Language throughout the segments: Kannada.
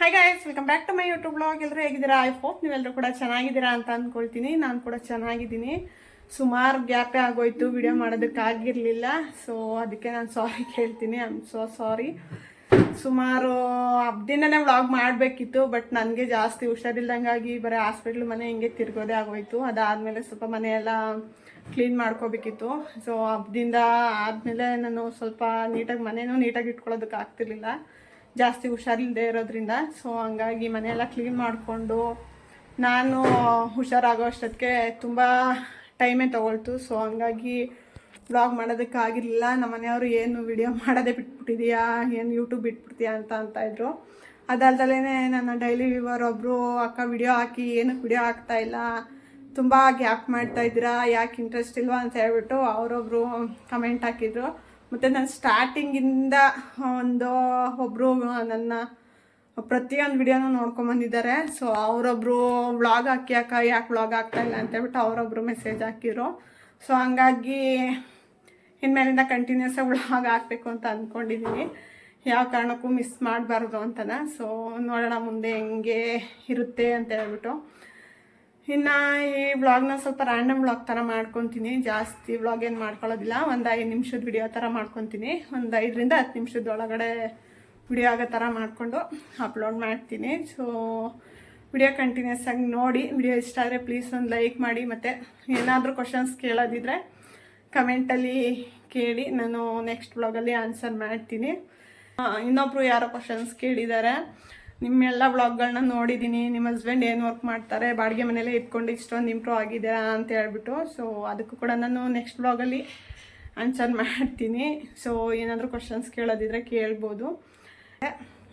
Hi guys welcome back to my YouTube blog ಎಲ್ಲರೂ ಹೇಗಿದ್ದೀರಾ? ಐ ಹೋಪ್ ನೀವೆಲ್ಲರೂ ಕೂಡ ಚೆನ್ನಾಗಿದ್ದೀರಾ ಅಂತ ಅಂದ್ಕೊಳ್ತೀನಿ. ನಾನು ಕೂಡ ಚೆನ್ನಾಗಿದ್ದೀನಿ. ಸುಮಾರು ಗ್ಯಾಪೇ ಆಗೋಯ್ತು ವಿಡಿಯೋ ಮಾಡೋದಕ್ಕಾಗಿರಲಿಲ್ಲ. ಸೊ ಅದಕ್ಕೆ ನಾನು ಸಾರಿ ಕೇಳ್ತೀನಿ. ಐ ಆಮ್ ಸೋ ಸಾರಿ ಸುಮಾರು ಹಬ್ದಿಂದನೇ ವ್ಲಾಗ್ ಮಾಡಬೇಕಿತ್ತು ಬಟ್ ನನಗೆ ಜಾಸ್ತಿ ಹುಷಾರಿಲ್ಲದಂಗಾಗಿ ಬರೀ ಹಾಸ್ಪಿಟ್ಲ್ ಮನೆ ಹಿಂಗೆ ತಿರ್ಗೋದೇ ಆಗೋಯ್ತು. ಅದಾದಮೇಲೆ ಸ್ವಲ್ಪ ಮನೆಯೆಲ್ಲ ಕ್ಲೀನ್ ಮಾಡ್ಕೋಬೇಕಿತ್ತು. ಸೊ ಹಬ್ಬದಿಂದ ಆದಮೇಲೆ ನಾನು ಸ್ವಲ್ಪ ನೀಟಾಗಿ ಮನೇನೂ ನೀಟಾಗಿ ಇಟ್ಕೊಳ್ಳೋದಕ್ಕೆ ಆಗ್ತಿರ್ಲಿಲ್ಲ ಜಾಸ್ತಿ ಹುಷಾರಿಲ್ಲದೆ ಇರೋದ್ರಿಂದ. ಸೊ ಹಂಗಾಗಿ ಮನೆಯೆಲ್ಲ ಕ್ಲೀನ್ ಮಾಡಿಕೊಂಡು ನಾನು ಹುಷಾರಾಗೋ ಅಷ್ಟೊತ್ತಿಗೆ ತುಂಬ ಟೈಮೇ ತೊಗೊಳ್ತು. ಸೊ ಹಂಗಾಗಿ ವ್ಲಾಗ್ ಮಾಡೋದಕ್ಕಾಗಿರಲಿಲ್ಲ ನಮ್ಮ ಮನೆಯವರು ಏನು ವಿಡಿಯೋ ಮಾಡೋದೇ ಬಿಟ್ಬಿಟ್ಟಿದೀಯಾ? ಏನು ಯೂಟ್ಯೂಬ್ ಬಿಟ್ಬಿಡ್ತೀಯಾ ಅಂತ ಅಂತ ಇದ್ರು. ಅದಲ್ದಲೇ ನನ್ನ ಡೈಲಿ ವ್ಯೂವರ್ ಒಬ್ಬರು ಅಕ್ಕ ವಿಡಿಯೋ ಹಾಕಿ, ಏನಕ್ಕೆ ವಿಡಿಯೋ ಇಲ್ಲ? ತುಂಬ ಗ್ಯಾಪ್ ಮಾಡ್ತಾ ಇದ್ದೀರಾ? ಯಾಕೆ ಇಂಟ್ರೆಸ್ಟ್ ಇಲ್ವಾ? ಅಂತ ಹೇಳ್ಬಿಟ್ಟು ಅವರೊಬ್ಬರು ಕಮೆಂಟ್ ಹಾಕಿದ್ರು. ಮತ್ತು ನಾನು ಸ್ಟಾರ್ಟಿಂಗಿಂದ ಒಂದು ಒಬ್ಬರು ನನ್ನ ಪ್ರತಿಯೊಂದು ವಿಡಿಯೋನೂ ನೋಡ್ಕೊಂಬಂದಿದ್ದಾರೆ ಸೊ ಅವರೊಬ್ಬರು ವ್ಲಾಗ್ ಹಾಕಿ ಅಕ್ಕ ಯಾಕೆ ವ್ಲಾಗ್ ಆಗ್ತಾ ಇಲ್ಲ ಅಂತ ಹೇಳ್ಬಿಟ್ಟು ಅವರೊಬ್ಬರು ಮೆಸೇಜ್ ಹಾಕಿದ್ರು. ಸೊ ಹಂಗಾಗಿ ಇನ್ಮೇಲಿಂದ ಕಂಟಿನ್ಯೂಸ್ ಆಗಿ ವ್ಲಾಗ್ ಹಾಕಬೇಕು ಅಂತ ಅಂದ್ಕೊಂಡಿದ್ದೀನಿ ಯಾವ ಕಾರಣಕ್ಕೂ ಮಿಸ್ ಮಾಡಬಾರ್ದು ಅಂತನ. ಸೊ ನೋಡೋಣ ಮುಂದೆ ಹೆಂಗೆ ಇರುತ್ತೆ ಅಂತ ಹೇಳ್ಬಿಟ್ಟು. ಇನ್ನು ಈ ವ್ಲಾಗ್ನ ಸ್ವಲ್ಪ ರ್ಯಾಂಡಮ್ ವ್ಲಾಗ್ ಥರ ಮಾಡ್ಕೊತೀನಿ. ಜಾಸ್ತಿ ವ್ಲಾಗ್ ಏನು ಮಾಡ್ಕೊಳ್ಳೋದಿಲ್ಲ. ಒಂದು ಐದು ನಿಮಿಷದ ವಿಡಿಯೋ ಥರ ಮಾಡ್ಕೊತೀನಿ. ಒಂದು ಐದರಿಂದ ಹತ್ತು ನಿಮಿಷದ ಒಳಗಡೆ ವಿಡಿಯೋ ಆಗೋ ಥರ ಮಾಡಿಕೊಂಡು ಅಪ್ಲೋಡ್ ಮಾಡ್ತೀನಿ. ಸೊ ವಿಡಿಯೋ ಕಂಟಿನ್ಯೂಸ್ ಆಗಿ ನೋಡಿ ವಿಡಿಯೋ ಇಷ್ಟ ಆದರೆ ಪ್ಲೀಸ್ ಒಂದು ಲೈಕ್ ಮಾಡಿ. ಮತ್ತು ಏನಾದರೂ ಕ್ವಶನ್ಸ್ ಕೇಳೋದಿದ್ರೆ ಕಮೆಂಟಲ್ಲಿ ಕೇಳಿ. ನಾನು ನೆಕ್ಸ್ಟ್ ವ್ಲಾಗಲ್ಲಿ ಆನ್ಸರ್ ಮಾಡ್ತೀನಿ. ಇನ್ನೊಬ್ಬರು ಯಾರೋ ಕ್ವಶನ್ಸ್ ಕೇಳಿದ್ದಾರೆ ನಿಮ್ಮೆಲ್ಲ ವ್ಲಾಗ್ಗಳನ್ನ ನೋಡಿದ್ದೀನಿ ನಿಮ್ಮ ಹಸ್ಬೆಂಡ್ ಏನು ವರ್ಕ್ ಮಾಡ್ತಾರೆ? ಬಾಡಿಗೆ ಮನೇಲೆ ಇಟ್ಕೊಂಡು ಇಷ್ಟೊಂದು ಇಂಪ್ರೂವ್ ಆಗಿದ್ದೀರಾ ಅಂತ ಹೇಳ್ಬಿಟ್ಟು. ಸೊ ಅದಕ್ಕೂ ಕೂಡ ನಾನು ನೆಕ್ಸ್ಟ್ ವ್ಲಾಗಲ್ಲಿ ಆನ್ಸರ್ ಮಾಡ್ತೀನಿ. ಸೊ ಏನಾದರೂ ಕ್ವಶನ್ಸ್ ಕೇಳೋದಿದ್ರೆ ಕೇಳ್ಬೋದು.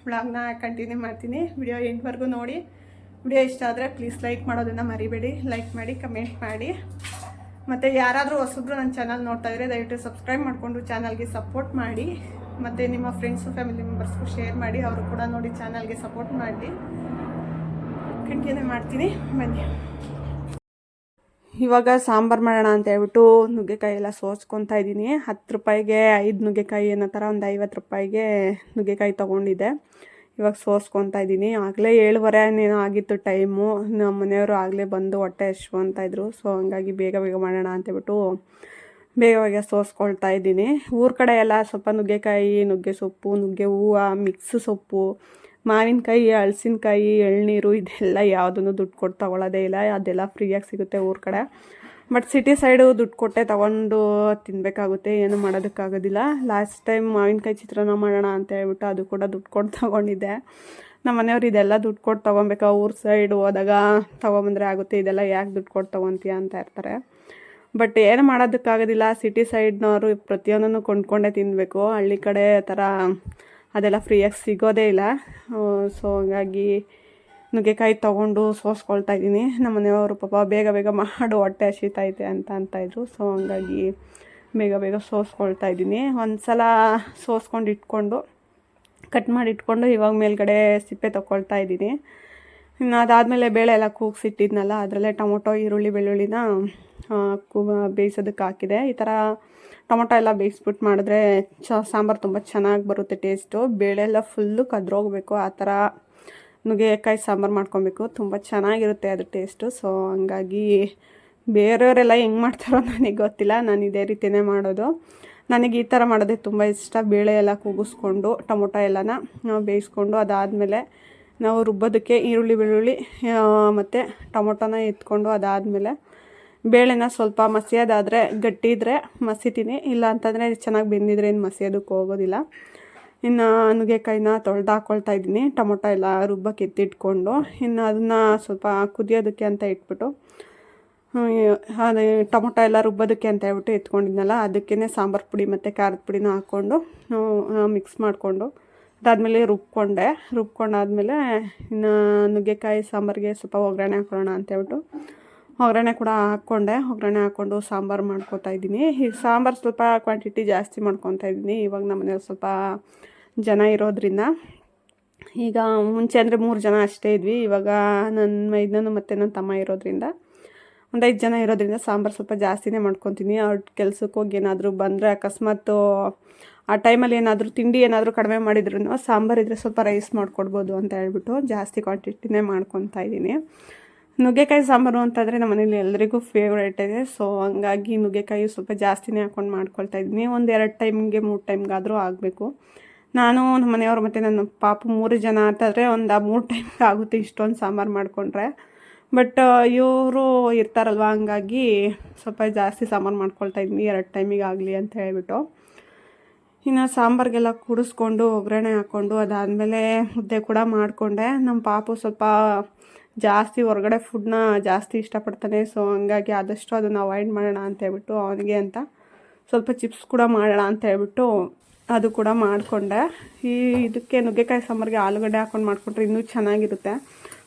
ವ್ಲಾಗ್ನ ಕಂಟಿನ್ಯೂ ಮಾಡ್ತೀನಿ. ವಿಡಿಯೋ ಎಂಟ್ವರೆಗೂ ನೋಡಿ. ವಿಡಿಯೋ ಇಷ್ಟ ಆದರೆ ಪ್ಲೀಸ್ ಲೈಕ್ ಮಾಡೋದನ್ನು ಮರಿಬೇಡಿ. ಲೈಕ್ ಮಾಡಿ ಕಮೆಂಟ್ ಮಾಡಿ. ಮತ್ತು ಯಾರಾದರೂ ಹೊಸಬ್ರು ನನ್ನ ಚಾನಲ್ ನೋಡ್ತಾ ಇದ್ರೆ ದಯವಿಟ್ಟು ಸಬ್ಸ್ಕ್ರೈಬ್ ಮಾಡಿಕೊಂಡು ಚಾನಲ್ಗೆ ಸಪೋರ್ಟ್ ಮಾಡಿ. ಮತ್ತು ನಿಮ್ಮ ಫ್ರೆಂಡ್ಸು ಫ್ಯಾಮಿಲಿ ಮೆಂಬರ್ಸ್ಗೂ ಶೇರ್ ಮಾಡಿ ಅವರು ಕೂಡ ನೋಡಿ ಚಾನಲ್ಗೆ ಸಪೋರ್ಟ್ ಮಾಡಿ. ಕಂಟಿನ್ಯೂ ಮಾಡ್ತೀನಿ. ಬನ್ನಿ. ಇವಾಗ ಸಾಂಬಾರು ಮಾಡೋಣ ಅಂತ ಹೇಳ್ಬಿಟ್ಟು ನುಗ್ಗೆಕಾಯಿ ಎಲ್ಲ ಸೋಸ್ಕೊತಾ ಇದ್ದೀನಿ. ಹತ್ತು ರೂಪಾಯಿಗೆ ಐದು ನುಗ್ಗೆಕಾಯಿ ಅನ್ನೋ ಥರ ಒಂದು ಐವತ್ತು ರೂಪಾಯಿಗೆ ನುಗ್ಗೆಕಾಯಿ ತೊಗೊಂಡಿದ್ದೆ. ಇವಾಗ ಸೋಸ್ಕೊತಾ ಇದ್ದೀನಿ. ಆಗಲೇ ಏಳುವರೆ ಏನೇನೋ ಆಗಿತ್ತು ಟೈಮು ನಮ್ಮ ಮನೆಯವರು ಆಗಲೇ ಬಂದು ಹೊಟ್ಟೆ ಅಂತ ಇದ್ರು. ಸೊ ಹಂಗಾಗಿ ಬೇಗ ಬೇಗ ಮಾಡೋಣ ಅಂತೇಳ್ಬಿಟ್ಟು ಬೇಗ ಬೇಗ ಸೋಸ್ಕೊಳ್ತಾ ಇದ್ದೀನಿ. ಊರ ಕಡೆ ಎಲ್ಲ ಸ್ವಲ್ಪ ನುಗ್ಗೆಕಾಯಿ, ನುಗ್ಗೆ ಸೊಪ್ಪು, ನುಗ್ಗೆ ಹೂವು ಮಿಕ್ಸ್ ಸೊಪ್ಪು, ಮಾವಿನಕಾಯಿ ಹಳಸಿನಕಾಯಿ ಎಳ್ನೀರು ಇದೆಲ್ಲ ಯಾವುದನ್ನು ದುಡ್ಡು ಕೊಟ್ಟು ತೊಗೊಳ್ಳೋದೇ ಇಲ್ಲ. ಅದೆಲ್ಲ ಫ್ರೀಯಾಗಿ ಸಿಗುತ್ತೆ ಊರ ಕಡೆ. ಬಟ್ ಸಿಟಿ ಸೈಡು ದುಡ್ಡು ಕೊಟ್ಟೆ ತೊಗೊಂಡು ತಿನ್ನಬೇಕಾಗುತ್ತೆ ಏನು ಮಾಡೋದಕ್ಕಾಗೋದಿಲ್ಲ. ಲಾಸ್ಟ್ ಟೈಮ್ ಮಾವಿನಕಾಯಿ ಚಿತ್ರಾನ್ನ ಮಾಡೋಣ ಅಂತ ಹೇಳ್ಬಿಟ್ಟು ಅದು ಕೂಡ ದುಡ್ಡು ಕೊಟ್ಟು ತೊಗೊಂಡಿದ್ದೆ. ನಮ್ಮ ಮನೆಯವ್ರು ಇದೆಲ್ಲ ದುಡ್ಡು ಕೊಟ್ಟು ತೊಗೊಬೇಕಾ? ಊರ್ ಸೈಡ್ ಹೋದಾಗ ತೊಗೊಂಬಂದ್ರೆ ಆಗುತ್ತೆ. ಇದೆಲ್ಲ ಯಾಕೆ ದುಡ್ಡು ಕೊಟ್ಟು ತೊಗೊತೀಯ ಅಂತ ಇರ್ತಾರೆ ಬಟ್ ಏನು ಮಾಡೋದಕ್ಕಾಗೋದಿಲ್ಲ ಸಿಟಿ ಸೈಡ್ನವರು ಪ್ರತಿಯೊಂದನ್ನು ಕೊಂಡ್ಕೊಂಡೇ ತಿನ್ನಬೇಕು ಹಳ್ಳಿ ಕಡೆ ಥರ ಅದೆಲ್ಲ ಫ್ರೀಯಾಗಿ ಸಿಗೋದೇ ಇಲ್ಲ. ಸೊ ಹಂಗಾಗಿ ನುಗ್ಗೆಕಾಯಿ ತೊಗೊಂಡು ಸೋಸ್ಕೊಳ್ತಾ ಇದ್ದೀನಿ. ನಮ್ಮ ಮನೆಯವರು ಪಾಪ ಬೇಗ ಬೇಗ ಮಾಡು, ಹೊಟ್ಟೆ ಹಸಿತೈತೆ ಅಂತ ಅಂತಾಯಿದ್ರು ಸೊ ಹಂಗಾಗಿ ಬೇಗ ಬೇಗ ಸೋಸ್ಕೊಳ್ತಾ ಇದ್ದೀನಿ. ಒಂದು ಸಲ ಸೋಸ್ಕೊಂಡು ಇಟ್ಕೊಂಡು ಕಟ್ ಮಾಡಿ ಇಟ್ಕೊಂಡು ಇವಾಗ ಮೇಲ್ಗಡೆ ಸಿಪ್ಪೆ ತೊಗೊಳ್ತಾ ಇದ್ದೀನಿ. ಇನ್ನು ಅದಾದಮೇಲೆ ಬೇಳೆ ಎಲ್ಲ ಕೂಗಿಸಿಟ್ಟಿದ್ನಲ್ಲ, ಅದರಲ್ಲೇ ಟೊಮೊಟೊ, ಈರುಳ್ಳಿ, ಬೆಳ್ಳುಳ್ಳಿನ ಕೂ, ಬೇಯಿಸೋದಕ್ಕೆ ಹಾಕಿದೆ. ಈ ಥರ ಟೊಮೊಟೊ ಎಲ್ಲ ಬೇಯಿಸ್ಬಿಟ್ಟು ಮಾಡಿದ್ರೆ ಚ, ಸಾಂಬಾರು ತುಂಬ ಚೆನ್ನಾಗಿ ಬರುತ್ತೆ ಟೇಸ್ಟು. ಬೇಳೆ ಎಲ್ಲ ಫುಲ್ಲು ಕದ್ರೋಗಬೇಕು, ಆ ಥರ ನುಗ್ಗೆಕಾಯಿ ಸಾಂಬಾರು ಮಾಡ್ಕೊಬೇಕು. ತುಂಬ ಚೆನ್ನಾಗಿರುತ್ತೆ ಅದು ಟೇಸ್ಟು. ಸೊ, ಹಂಗಾಗಿ ಬೇರೆಯವರೆಲ್ಲ ಹೆಂಗೆ ಮಾಡ್ತಾರೋ ನನಗೆ ಗೊತ್ತಿಲ್ಲ. ನಾನು ಇದೇ ರೀತಿಯೇ ಮಾಡೋದು. ನನಗೆ ಈ ಥರ ಮಾಡೋದೇ ತುಂಬ ಇಷ್ಟ. ಬೇಳೆ ಎಲ್ಲ ಕೂಗಿಸ್ಕೊಂಡು, ಟೊಮೊಟೊ ಎಲ್ಲನ ಬೇಯಿಸ್ಕೊಂಡು ಅದಾದಮೇಲೆ ನಾವು ರುಬ್ಬೋದಕ್ಕೆ ಈರುಳ್ಳಿ, ಬೆಳ್ಳುಳ್ಳಿ ಮತ್ತು ಟೊಮೊಟೊನ ಎತ್ಕೊಂಡು ಅದಾದಮೇಲೆ ಬೇಳೆನ ಸ್ವಲ್ಪ ಮಸಿಯೋದಾದರೆ, ಗಟ್ಟಿ ಇದ್ದರೆ ಮಸಿತೀನಿ ಇಲ್ಲ ಅಂತಂದರೆ ಚೆನ್ನಾಗಿ ಬೆಂದಿದ್ರೆ ಏನು ಮಸಿಯೋದಕ್ಕೆ ಹೋಗೋದಿಲ್ಲ. ಇನ್ನು ನುಗ್ಗೆಕಾಯಿನ ತೊಳೆದು ಹಾಕ್ಕೊಳ್ತಾ ಇದ್ದೀನಿ. ಟೊಮೊಟೊ ಎಲ್ಲ ರುಬ್ಬಕ್ಕೆ ಎತ್ತಿಟ್ಕೊಂಡು ಇನ್ನು ಅದನ್ನು ಸ್ವಲ್ಪ ಕುದಿಯೋದಕ್ಕೆ ಅಂತ ಇಟ್ಬಿಟ್ಟು ಅದು ಟೊಮೊಟೊ ಎಲ್ಲ ರುಬ್ಬೋದಕ್ಕೆ ಅಂತ ಹೇಳ್ಬಿಟ್ಟು ಎತ್ಕೊಂಡಿದ್ನಲ್ಲ ಅದಕ್ಕೇ ಸಾಂಬಾರು ಪುಡಿ ಮತ್ತು ಖಾರದ ಪುಡಿನ ಹಾಕ್ಕೊಂಡು ಮಿಕ್ಸ್ ಮಾಡಿಕೊಂಡು ಅದಾದಮೇಲೆ ರುಬ್ಕೊಂಡೆ. ರುಬ್ಕೊಂಡಾದಮೇಲೆ ಇನ್ನು ನುಗ್ಗೆಕಾಯಿ, ಸಾಂಬಾರಿಗೆ ಸ್ವಲ್ಪ ಒಗ್ಗರಣೆ ಹಾಕೊಳ್ಳೋಣ ಅಂತ ಹೇಳ್ಬಿಟ್ಟು ಒಗ್ಗರಣೆ ಕೂಡ ಹಾಕ್ಕೊಂಡೆ. ಒಗ್ಗರಣೆ ಹಾಕ್ಕೊಂಡು ಸಾಂಬಾರು ಮಾಡ್ಕೊತಾ ಇದ್ದೀನಿ. ಈ ಸಾಂಬಾರು ಸ್ವಲ್ಪ ಕ್ವಾಂಟಿಟಿ ಜಾಸ್ತಿ ಮಾಡ್ಕೊತಾ ಇದ್ದೀನಿ. ಇವಾಗ ನಮ್ಮ ಮನೇಲಿ ಸ್ವಲ್ಪ ಜನ ಇರೋದ್ರಿಂದ. ಈಗ ಮುಂಚೆ ಅಂದರೆ ಮೂರು ಜನ ಅಷ್ಟೇ ಇದ್ವಿ. ಇವಾಗ ನನ್ನ ಮೈದನೂ ಮತ್ತು ನನ್ನ ತಮ್ಮ ಇರೋದ್ರಿಂದ ಒಂದು ಐದು ಜನ ಇರೋದ್ರಿಂದ ಸಾಂಬಾರು ಸ್ವಲ್ಪ ಜಾಸ್ತಿನೇ ಮಾಡ್ಕೊತೀನಿ. ಅವ್ರ ಕೆಲ್ಸಕ್ಕೆ ಹೋಗಿ ಏನಾದರೂ ಬಂದರೆ ಅಕಸ್ಮಾತು ಆ ಟೈಮಲ್ಲಿ ಏನಾದರೂ ತಿಂಡಿ ಏನಾದರೂ ಕಡಿಮೆ ಮಾಡಿದ್ರು ಸಾಂಬಾರು ಇದ್ದರೆ ಸ್ವಲ್ಪ ರೈಸ್ ಮಾಡಿಕೊಡ್ಬೋದು ಅಂತ ಹೇಳ್ಬಿಟ್ಟು ಜಾಸ್ತಿ ಕ್ವಾಂಟಿಟಿನೇ ಮಾಡ್ಕೊತಾ ಇದ್ದೀನಿ. ನುಗ್ಗೆಕಾಯಿ ಸಾಂಬಾರು ಅಂತಂದರೆ ನಮ್ಮ ಮನೇಲಿ ಎಲ್ಲರಿಗೂ ಫೇವ್ರೇಟ್ ಇದೆ. ಸೊ ಹಂಗಾಗಿ ನುಗ್ಗೆಕಾಯಿ ಸ್ವಲ್ಪ ಜಾಸ್ತಿನೇ ಹಾಕ್ಕೊಂಡು ಮಾಡ್ಕೊಳ್ತಾ ಇದ್ದೀನಿ. ಒಂದು ಎರಡು ಟೈಮ್ಗೆ ಮೂರು ಟೈಮ್ಗಾದರೂ ಆಗಬೇಕು. ನಾನು ನಮ್ಮ ಮನೆಯವರು ಮತ್ತು ನನ್ನ ಪಾಪ ಮೂರು ಜನ ಅಂತಂದರೆ ಒಂದು ಮೂರು ಟೈಮ್ಗೆ ಆಗುತ್ತೆ ಇಷ್ಟೊಂದು ಸಾಂಬಾರು ಮಾಡಿಕೊಂಡ್ರೆ. ಬಟ್ ಇವರು ಇರ್ತಾರಲ್ವ, ಹಂಗಾಗಿ ಸ್ವಲ್ಪ ಜಾಸ್ತಿ ಸಾಂಬಾರು ಮಾಡ್ಕೊಳ್ತಾ ಇದ್ದೀನಿ. ಎರಡು ಟೈಮಿಗೆ ಆಗಲಿ ಅಂತ ಹೇಳ್ಬಿಟ್ಟು. ಇನ್ನು ಸಾಂಬಾರಿಗೆಲ್ಲ ಕುಡಿಸ್ಕೊಂಡು, ಒಗ್ಗರಣೆ ಹಾಕ್ಕೊಂಡು ಅದಾದಮೇಲೆ ಮುದ್ದೆ ಕೂಡ ಮಾಡಿಕೊಂಡೆ. ನಮ್ಮ ಪಾಪು ಸ್ವಲ್ಪ ಜಾಸ್ತಿ ಹೊರಗಡೆ ಫುಡ್ನ ಜಾಸ್ತಿ ಇಷ್ಟಪಡ್ತಾನೆ ಸೊ ಹಂಗಾಗಿ ಆದಷ್ಟು ಅದನ್ನು ಅವಾಯ್ಡ್ ಮಾಡೋಣ ಅಂತ ಹೇಳ್ಬಿಟ್ಟು ಅವನಿಗೆ ಅಂತ ಸ್ವಲ್ಪ ಚಿಪ್ಸ್ ಕೂಡ ಮಾಡೋಣ ಅಂತ ಹೇಳ್ಬಿಟ್ಟು ಅದು ಕೂಡ ಮಾಡಿಕೊಂಡೆ. ಈ ಇದಕ್ಕೆ ನುಗ್ಗೆಕಾಯಿ ಸಾಂಬಾರಿಗೆ ಆಲೂಗಡ್ಡೆ ಹಾಕ್ಕೊಂಡು ಮಾಡಿಕೊಂಡ್ರೆ ಇನ್ನೂ ಚೆನ್ನಾಗಿರುತ್ತೆ.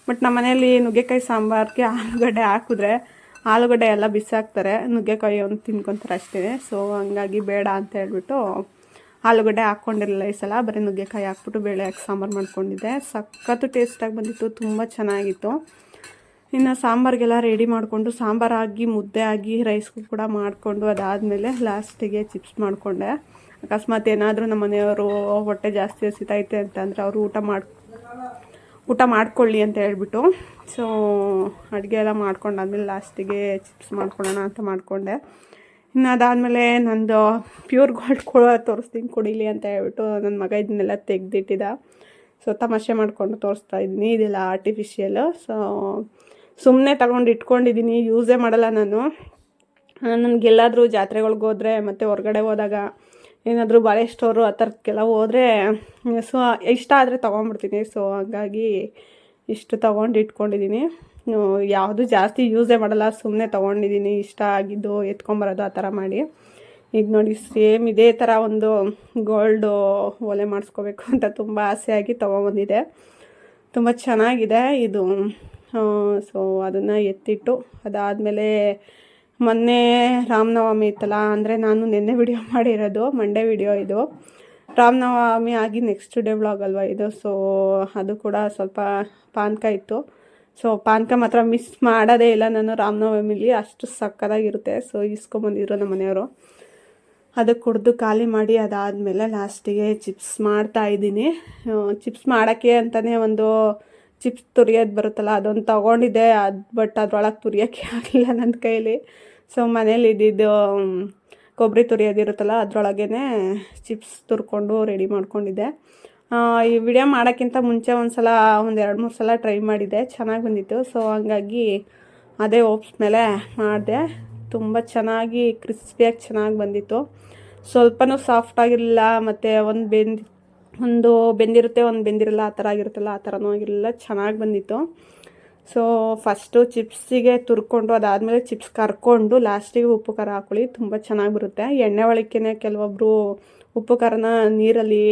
ಬಟ್ ನಮ್ಮ ಮನೆಯಲ್ಲಿ ನುಗ್ಗೆಕಾಯಿ ಸಾಂಬಾರಿಗೆ ಆಲೂಗಡ್ಡೆ ಹಾಕಿದ್ರೆ ಆಲೂಗಡ್ಡೆ ಎಲ್ಲ ಬಿಸಾಕ್ತಾರೆ. ನುಗ್ಗೆಕಾಯಿ ಒಂದು ತಿನ್ಕೊತಾರೆ ಅಷ್ಟೇ. ಸೊ ಹಂಗಾಗಿ ಬೇಡ ಅಂತ ಹೇಳ್ಬಿಟ್ಟು ಆಲೂಗಡ್ಡೆ ಹಾಕ್ಕೊಂಡಿರಲಿಲ್ಲ ಈ ಸಲ, ಬರೀ ನುಗ್ಗೆಕಾಯಿ ಹಾಕ್ಬಿಟ್ಟು ಬೇಳೆ ಹಾಕಿ ಸಾಂಬಾರು ಮಾಡ್ಕೊಂಡಿದ್ದೆ. ಸಖತ್ತು ಟೇಸ್ಟಾಗಿ ಬಂದಿತ್ತು, ತುಂಬ ಚೆನ್ನಾಗಿತ್ತು. ಇನ್ನು ಸಾಂಬಾರಿಗೆಲ್ಲ ರೆಡಿ ಮಾಡಿಕೊಂಡು ಸಾಂಬಾರಾಗಿ ಮುದ್ದೆ ಆಗಿ ರೈಸ್ಗೂ ಕೂಡ ಮಾಡಿಕೊಂಡು ಅದಾದಮೇಲೆ ಲಾಸ್ಟಿಗೆ ಚಿಪ್ಸ್ ಮಾಡಿಕೊಂಡೆ. ಅಕಸ್ಮಾತ್ ಏನಾದರೂ ನಮ್ಮ ಮನೆಯವರು ಹೊಟ್ಟೆ ಜಾಸ್ತಿ ಹಸಿತೈತೆ ಅಂತಂದರೆ ಅವರು ಊಟ ಮಾಡಿ, ಊಟ ಮಾಡ್ಕೊಳ್ಳಿ ಅಂತ ಹೇಳ್ಬಿಟ್ಟು ಸೊ ಅಡುಗೆ ಎಲ್ಲ ಮಾಡ್ಕೊಂಡಾದ್ಮೇಲೆ ಲಾಸ್ಟಿಗೆ ಚಿಪ್ಸ್ ಮಾಡ್ಕೊಳ್ಳೋಣ ಅಂತ ಮಾಡಿಕೊಂಡೆ. ಅದಾದಮೇಲೆ ನಂದು ಪ್ಯೂರ್ ಗೋಲ್ಡ್ ಕೊಡ ತೋರಿಸ್ತೀನಿ ಕುಡೀಲಿ ಅಂತ ಹೇಳ್ಬಿಟ್ಟು ನನ್ನ ಮಗ ಇದನ್ನೆಲ್ಲ ತೆಗೆದಿಟ್ಟಿದ್ದ ಸೊ ತಮಾಷೆ ಮಾಡಿಕೊಂಡು ತೋರಿಸ್ತಾ ಇದ್ದೀನಿ. ಇದೆಲ್ಲ ಆರ್ಟಿಫಿಷಿಯಲು ಸೊ ಸುಮ್ಮನೆ ತಗೊಂಡು ಇಟ್ಕೊಂಡಿದ್ದೀನಿ ಯೂಸೇ ಮಾಡಲ್ಲ ನಾನು. ನನಗೆಲ್ಲಾದರೂ ಜಾತ್ರೆಗಳ್ಗೆ ಹೋದರೆ ಮತ್ತು ಹೊರಗಡೆ ಹೋದಾಗ ಏನಾದರೂ ಬಾಳೆ ಸ್ಟೋರು ಆ ಥರಕ್ಕೆಲ್ಲ ಹೋದರೆ ಸೊ ಇಷ್ಟ ಆದರೆ ತೊಗೊಂಬಿಡ್ತೀನಿ ಸೊ ಹಾಗಾಗಿ ಇಷ್ಟು ತೊಗೊಂಡು ಇಟ್ಕೊಂಡಿದ್ದೀನಿ ಯಾವುದು ಜಾಸ್ತಿ ಯೂಸೇ ಮಾಡಲ್ಲ ಸುಮ್ಮನೆ ತೊಗೊಂಡಿದ್ದೀನಿ ಇಷ್ಟ ಆಗಿದ್ದು ಎತ್ಕೊಂಬರೋದು ಆ ಥರ ಮಾಡಿ. ಈಗ ನೋಡಿ ಸೇಮ್ ಇದೇ ಥರ ಒಂದು ಗೋಲ್ಡು ಒಲೆ ಮಾಡಿಸ್ಕೋಬೇಕು ಅಂತ ತುಂಬ ಆಸೆಯಾಗಿ ತೊಗೊಂಬಂದಿದೆ. ತುಂಬ ಚೆನ್ನಾಗಿದೆ ಇದು. ಸೊ ಅದನ್ನು ಎತ್ತಿಟ್ಟು, ಅದಾದಮೇಲೆ ಮೊನ್ನೆ ರಾಮನವಮಿ ಇತ್ತಲ್ಲ, ಅಂದರೆ ನಾನು ನಿನ್ನೆ ವಿಡಿಯೋ ಮಾಡಿರೋದು ಮಂಡೇ ವಿಡಿಯೋ ಇದು. ರಾಮನವಮಿ ಆಗಿ ನೆಕ್ಸ್ಟ್ ಡೇ ವ್ಲಾಗ್ ಅಲ್ವಾ ಇದು ಸೊ ಅದು ಕೂಡ ಸ್ವಲ್ಪ ಪಾನಕ ಇತ್ತು. ಸೊ ಪಾನಕ ಮಾತ್ರ ಮಿಸ್ ಮಾಡೋದೇ ಇಲ್ಲ ನಾನು ರಾಮನವಮಿಲಿ ಅಷ್ಟು ಸಕ್ಕದಾಗಿರುತ್ತೆ ಸೊ ಇಸ್ಕೊಂಬಂದಿದ್ರು ನಮ್ಮ ಮನೆಯವರು. ಅದು ಕುಡ್ದು ಖಾಲಿ ಮಾಡಿ ಅದಾದಮೇಲೆ ಲಾಸ್ಟಿಗೆ ಚಿಪ್ಸ್ ಮಾಡ್ತಾ ಇದ್ದೀನಿ. ಚಿಪ್ಸ್ ಮಾಡೋಕ್ಕೆ ಅಂತಲೇ ಒಂದು ಚಿಪ್ಸ್ ತುರಿಯೋದು ಬರುತ್ತಲ್ಲ, ಅದೊಂದು ತೊಗೊಂಡಿದ್ದೆ. ಅದು ಬಟ್ ಅದ್ರೊಳಗೆ ತುರಿಯೋಕ್ಕೆ ಆಗಲಿಲ್ಲ ನನ್ನ ಕೈಯಲ್ಲಿ ಸೊ ಮನೇಲಿ ಇದ್ದಿದ್ದು ಕೊಬ್ಬರಿ ತುರಿಯೋದಿರುತ್ತಲ್ಲ ಅದರೊಳಗೇ ಚಿಪ್ಸ್ ತುರ್ಕೊಂಡು ರೆಡಿ ಮಾಡ್ಕೊಂಡಿದ್ದೆ. ಈ ವಿಡಿಯೋ ಮಾಡೋಕ್ಕಿಂತ ಮುಂಚೆ ಒಂದು ಸಲ ಒಂದು ಎರಡು ಮೂರು ಸಲ ಟ್ರೈ ಮಾಡಿದ್ದೆ ಚೆನ್ನಾಗಿ ಬಂದಿತ್ತು. ಸೊ ಹಂಗಾಗಿ ಅದೇ ಓಪ್ಸ್ ಮೇಲೆ ಮಾಡಿದೆ. ತುಂಬ ಚೆನ್ನಾಗಿ ಕ್ರಿಸ್ಪಿಯಾಗಿ ಚೆನ್ನಾಗಿ ಬಂದಿತ್ತು. ಸ್ವಲ್ಪನೂ ಸಾಫ್ಟ್ ಆಗಿರಲಿಲ್ಲ, ಮತ್ತು ಒಂದು ಬೆಂದಿ, ಒಂದು ಬೆಂದಿರುತ್ತೆ, ಒಂದು ಬೆಂದಿರಲ್ಲ, ಆ ಥರ ಆಗಿರುತ್ತಲ್ಲ, ಆ ಥರನೂ ಆಗಿರಲಿಲ್ಲ. ಚೆನ್ನಾಗಿ ಬಂದಿತ್ತು. ಸೊ ಫಸ್ಟು ಚಿಪ್ಸಿಗೆ ತುರ್ಕೊಂಡು, ಅದಾದಮೇಲೆ ಚಿಪ್ಸ್ ಕರ್ಕೊಂಡು ಲಾಸ್ಟಿಗೆ ಉಪ್ಪು ಖಾರ ಹಾಕೊಳ್ಳಿ. ತುಂಬ ಚೆನ್ನಾಗಿ ಬರುತ್ತೆ. ಎಣ್ಣೆ ಒಳಕ್ಕೇ ಕೆಲವೊಬ್ಬರು ಉಪ್ಪು ಖಾರನ ನೀರಲ್ಲಿ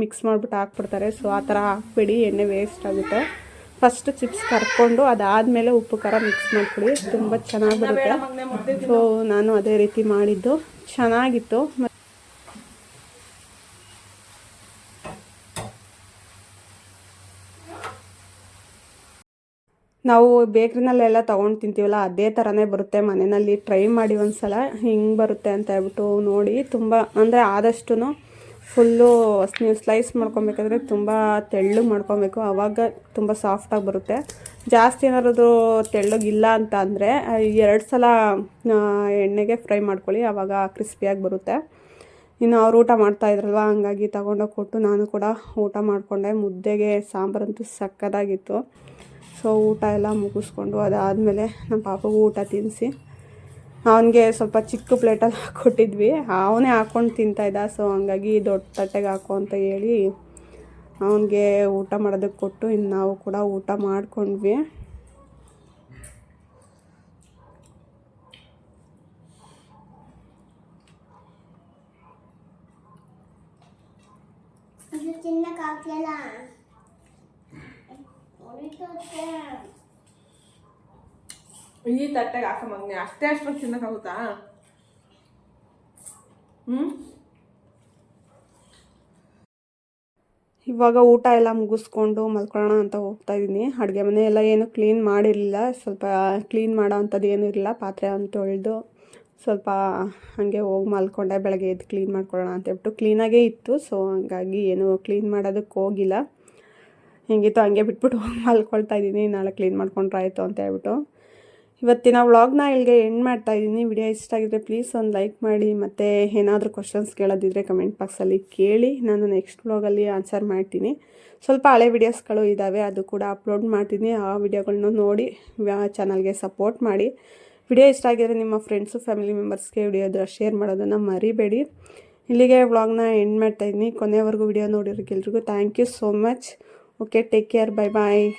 ಮಿಕ್ಸ್ ಮಾಡಿಬಿಟ್ಟು ಹಾಕ್ಬಿಡ್ತಾರೆ. ಸೊ ಆ ಥರ ಹಾಕ್ಬೇಡಿ. ಎಣ್ಣೆ ವೇಸ್ಟ್ ಆಗುತ್ತೆ. ಫಸ್ಟ್ ಚಿಪ್ಸ್ ಕರ್ಕೊಂಡು ಅದಾದಮೇಲೆ ಉಪ್ಪು ಖಾರ ಮಿಕ್ಸ್ ಮಾಡ್ಕೊಳ್ಳಿ. ತುಂಬ ಚೆನ್ನಾಗಿ ಬರುತ್ತೆ. ಸೊ ನಾನು ಅದೇ ರೀತಿ ಮಾಡಿದ್ದು. ಚೆನ್ನಾಗಿತ್ತು. ನಾವು ಬೇಕ್ರಿನಲ್ಲೆಲ್ಲ ತೊಗೊಂಡು ತಿಂತೀವಲ್ಲ, ಅದೇ ಥರನೇ ಬರುತ್ತೆ. ಮನೆಯಲ್ಲಿ ಟ್ರೈ ಮಾಡಿ ಒಂದು ಸಲ ಹಿಂಗೆ ಬರುತ್ತೆ ಅಂತ ಹೇಳ್ಬಿಟ್ಟು ನೋಡಿ, ತುಂಬ ಅಂದರೆ ಆದಷ್ಟು ಫುಲ್ಲು ನೀವು ಸ್ಲೈಸ್ ಮಾಡ್ಕೊಬೇಕಾದ್ರೆ ತುಂಬ ತೆಳ್ಳಗೆ ಮಾಡ್ಕೊಬೇಕು. ಆವಾಗ ತುಂಬ ಸಾಫ್ಟಾಗಿ ಬರುತ್ತೆ. ಜಾಸ್ತಿ ಏನಾದ್ರು ತೆಳ್ಳಗಿಲ್ಲ ಅಂತ ಅಂದರೆ ಎರಡು ಸಲ ಎಣ್ಣೆಗೆ ಫ್ರೈ ಮಾಡ್ಕೊಳ್ಳಿ ಆವಾಗ ಕ್ರಿಸ್ಪಿಯಾಗಿ ಬರುತ್ತೆ. ಇನ್ನು ಅವ್ರು ಊಟ ಮಾಡ್ತಾಯಿದ್ರಲ್ವ ಹಂಗಾಗಿ ತಗೊಂಡೋಗಿ ಕೊಟ್ಟು ನಾನು ಕೂಡ ಊಟ ಮಾಡಿಕೊಂಡೆ. ಮುದ್ದೆಗೆ ಸಾಂಬಾರಂತೂ ಸಕ್ಕದಾಗಿತ್ತು. ಸೊ, ಊಟ ಎಲ್ಲ ಮುಗಿಸ್ಕೊಂಡು ಅದಾದಮೇಲೆ ನಮ್ಮ ಪಾಪಗೂ ಊಟ ತಿನ್ನಿಸಿ ಅವನಿಗೆ ಸ್ವಲ್ಪ ಚಿಕ್ಕ ಪ್ಲೇಟಲ್ಲಿ ಹಾಕ್ಕೊಟ್ಟಿದ್ವಿ ಅವನೇ ಹಾಕ್ಕೊಂಡು ತಿಂತಾಯಿದ್ದ ಸೊ ಹಂಗಾಗಿ ದೊಡ್ಡ ತಟ್ಟೆಗೆ ಹಾಕೋ ಅಂತ ಹೇಳಿ ಅವನಿಗೆ ಊಟ ಮಾಡೋದಕ್ಕೆ ಕೊಟ್ಟು ಇನ್ನು ನಾವು ಕೂಡ ಊಟ ಮಾಡ್ಕೊಂಡ್ವಿ. ಈ ತಟ್ಟೆಗೆ ಹಾಕಮಗ್ನೆ ಅಷ್ಟೇ ಅಷ್ಟೊಂದು ತಿನ್ನಕ್ಕಾಗುತ್ತಾ ಹ್ಞೂ ಇವಾಗ ಊಟ ಎಲ್ಲ ಮುಗಿಸ್ಕೊಂಡು ಮಲ್ಕೊಳ್ಳೋಣ ಅಂತ ಹೋಗ್ತಾ ಇದ್ದೀನಿ ಅಡುಗೆ ಮನೆ ಎಲ್ಲ ಏನು ಕ್ಲೀನ್ ಮಾಡಿರಲಿಲ್ಲ. ಸ್ವಲ್ಪ ಕ್ಲೀನ್ ಮಾಡೋ ಅಂಥದ್ದು ಏನೂ ಇರಲಿಲ್ಲ ಪಾತ್ರೆ ಅಂತ ತೊಳೆದು ಸ್ವಲ್ಪ ಹಾಗೆ ಹೋಗಿ ಮಲ್ಕೊಂಡೆ. ಬೆಳಗ್ಗೆ ಎದ್ದು ಕ್ಲೀನ್ ಮಾಡ್ಕೊಳ್ಳೋಣ ಅಂತ ಹೇಳ್ಬಿಟ್ಟು ಕ್ಲೀನಾಗೇ ಇತ್ತು. ಸೊ ಹಂಗಾಗಿ ಏನು ಕ್ಲೀನ್ ಮಾಡೋದಕ್ಕೆ ಹೋಗಿಲ್ಲ. ಹೆಂಗಿತ್ತು ಹಂಗೆ ಬಿಟ್ಬಿಟ್ಟು ಮಲ್ಕೊಳ್ತಾ ಇದ್ದೀನಿ, ನಾಳೆ ಕ್ಲೀನ್ ಮಾಡ್ಕೊಂಡ್ರೆ ಆಯಿತು ಅಂತ ಹೇಳ್ಬಿಟ್ಟು. ಇವತ್ತಿನ ವ್ಲಾಗ್ನ ಇಲ್ಲಿಗೆ ಎಂಡ್ ಮಾಡ್ತಾ ಇದ್ದೀನಿ. ವಿಡಿಯೋ ಇಷ್ಟ ಆಗಿದ್ರೆ ಪ್ಲೀಸ್ ಒಂದು ಲೈಕ್ ಮಾಡಿ, ಮತ್ತು ಏನಾದರೂ ಕ್ವಶನ್ಸ್ ಕೇಳೋದಿದ್ರೆ ಕಮೆಂಟ್ ಬಾಕ್ಸಲ್ಲಿ ಕೇಳಿ, ನಾನು ನೆಕ್ಸ್ಟ್ ವ್ಲಾಗಲ್ಲಿ ಆನ್ಸರ್ ಮಾಡ್ತೀನಿ. ಸ್ವಲ್ಪ ಹಳೆ ವಿಡಿಯೋಸ್ಗಳು ಇದ್ದಾವೆ ಅದು ಕೂಡ ಅಪ್ಲೋಡ್ ಮಾಡ್ತೀನಿ. ಆ ವಿಡಿಯೋಗಳನ್ನ ನೋಡಿ ಚಾನಲ್ಗೆ ಸಪೋರ್ಟ್ ಮಾಡಿ. ವಿಡಿಯೋ ಇಷ್ಟ ಆಗಿದ್ರೆ ನಿಮ್ಮ ಫ್ರೆಂಡ್ಸು ಫ್ಯಾಮಿಲಿ ಮೆಂಬರ್ಸ್ಗೆ ವಿಡಿಯೋದ್ರ ಶೇರ್ ಮಾಡೋದನ್ನು ಮರಿಬೇಡಿ. ಇಲ್ಲಿಗೆ ವ್ಲಾಗ್ನ ಎಂಡ್ ಮಾಡ್ತಾಯಿದ್ದೀನಿ ಕೊನೆವರೆಗೂ video ನೋಡಿರೋಕ್ಕೆಲ್ರಿಗೂ thank you so much okay take care bye bye